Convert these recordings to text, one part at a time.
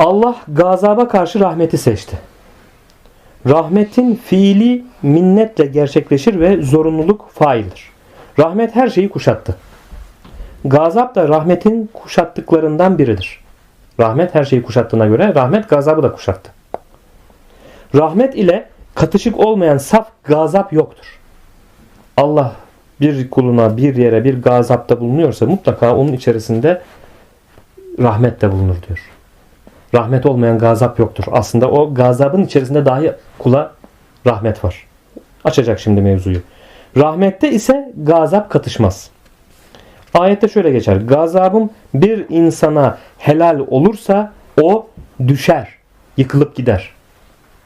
Allah gazaba karşı rahmeti seçti. Rahmetin fiili minnetle gerçekleşir ve zorunluluk faildir. Rahmet her şeyi kuşattı. Gazap da rahmetin kuşattıklarından biridir. Rahmet her şeyi kuşattığına göre rahmet gazabı da kuşattı. Rahmet ile katışık olmayan saf gazap yoktur. Allah bir kuluna bir yere bir gazapta bulunuyorsa mutlaka onun içerisinde rahmet de bulunur diyor. Rahmet olmayan gazap yoktur. Aslında o gazabın içerisinde dahi kula rahmet var. Açacak şimdi mevzuyu. Rahmette ise gazap katışmaz. Ayette şöyle geçer. Gazabım bir insana helal olursa o düşer, yıkılıp gider.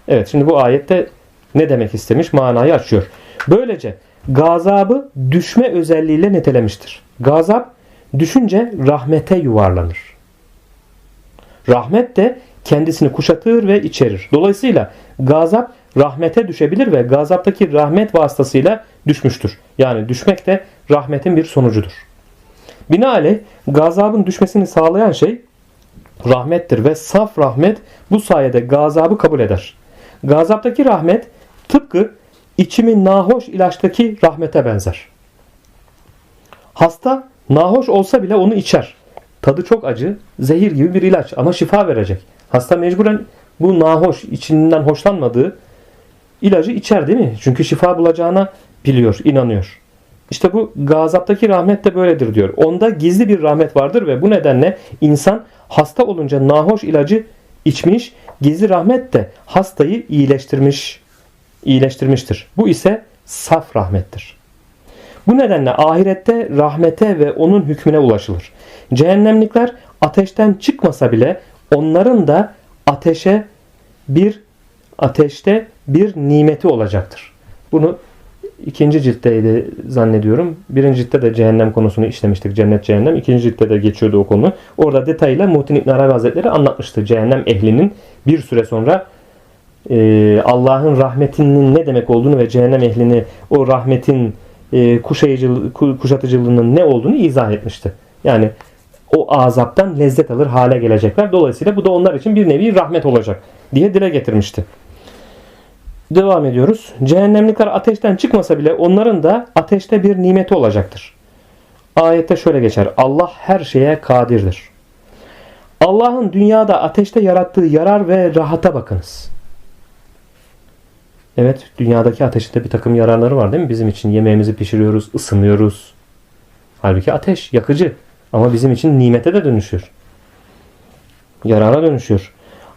Evet şimdi bu ayette ne demek istemiş manayı açıyor. Böylece gazabı düşme özelliğiyle nitelemiştir. Gazap düşünce rahmete yuvarlanır. Rahmet de kendisini kuşatır ve içerir. Dolayısıyla gazap rahmete düşebilir ve gazaptaki rahmet vasıtasıyla düşmüştür. Yani düşmek de rahmetin bir sonucudur. Binaenaleyh gazabın düşmesini sağlayan şey rahmettir ve saf rahmet bu sayede gazabı kabul eder. Gazaptaki rahmet tıpkı içimi nahoş ilaçtaki rahmete benzer. Hasta nahoş olsa bile onu içer. Tadı çok acı, zehir gibi bir ilaç ama şifa verecek. Hasta mecburen bu nahoş, içinden hoşlanmadığı ilacı içer değil mi? Çünkü şifa bulacağına biliyor, inanıyor. İşte bu gazaptaki rahmet de böyledir diyor. Onda gizli bir rahmet vardır ve bu nedenle insan hasta olunca nahoş ilacı içmiş, gizli rahmet de hastayı iyileştirmiş, iyileştirmiştir. Bu ise saf rahmettir. Bu nedenle ahirette rahmete ve onun hükmüne ulaşılır. Cehennemlikler ateşten çıkmasa bile onların da ateşe bir ateşte bir nimeti olacaktır. Bunu ikinci ciltteydi zannediyorum. Birinci ciltte de cehennem konusunu işlemiştik. Cennet cehennem. İkinci ciltte de geçiyordu o konu. Orada detayıyla Muhittin İbn Arabi Hazretleri anlatmıştı. Cehennem ehlinin bir süre sonra e, Allah'ın rahmetinin ne demek olduğunu ve cehennem ehlini o rahmetin e, kuşatıcılığının ne olduğunu izah etmişti. Yani o azaptan lezzet alır hale gelecekler. Dolayısıyla bu da onlar için bir nevi rahmet olacak diye dile getirmişti. Devam ediyoruz. Cehennemlikler ateşten çıkmasa bile onların da ateşte bir nimeti olacaktır. Ayette şöyle geçer. Allah her şeye kadirdir. Allah'ın dünyada ateşte yarattığı yarar ve rahata bakınız. Evet dünyadaki ateşte bir takım yararları var değil mi? Bizim için yemeğimizi pişiriyoruz, ısınıyoruz. Halbuki ateş yakıcı ama bizim için nimete de dönüşüyor. Yarara dönüşüyor.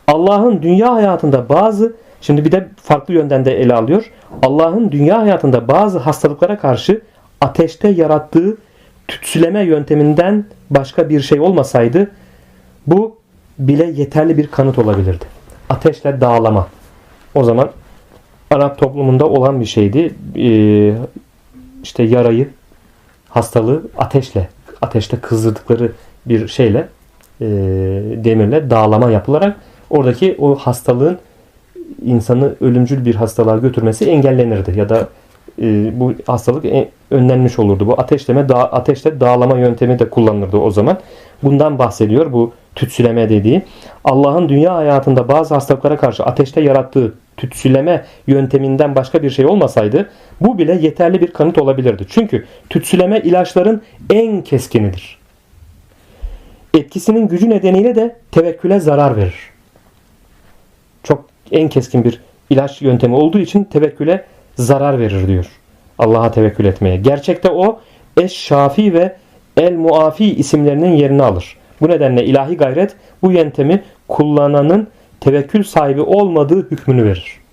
Allah'ın dünya hayatında bazı Şimdi bir de farklı yönden de ele alıyor. Allah'ın dünya hayatında bazı hastalıklara karşı ateşte yarattığı tütsüleme yönteminden başka bir şey olmasaydı bu bile yeterli bir kanıt olabilirdi. Ateşle dağlama. O zaman Arap toplumunda olan bir şeydi. Ee, işte yarayı, hastalığı ateşle, ateşte kızdırdıkları bir şeyle, e, demirle dağlama yapılarak oradaki o hastalığın insanı ölümcül bir hastalığa götürmesi engellenirdi ya da e, bu hastalık en, önlenmiş olurdu. Bu ateşleme dağ, ateşle dağlama yöntemi de kullanılırdı o zaman. Bundan bahsediyor bu tütsüleme dediği. Allah'ın dünya hayatında bazı hastalıklara karşı ateşte yarattığı tütsüleme yönteminden başka bir şey olmasaydı bu bile yeterli bir kanıt olabilirdi. Çünkü tütsüleme ilaçların en keskinidir. Etkisinin gücü nedeniyle de tevekküle zarar verir. Çok en keskin bir ilaç yöntemi olduğu için tevekküle zarar verir diyor. Allah'a tevekkül etmeye. Gerçekte o Eş Şafi ve El Muafi isimlerinin yerini alır. Bu nedenle ilahi gayret bu yöntemi kullananın tevekkül sahibi olmadığı hükmünü verir.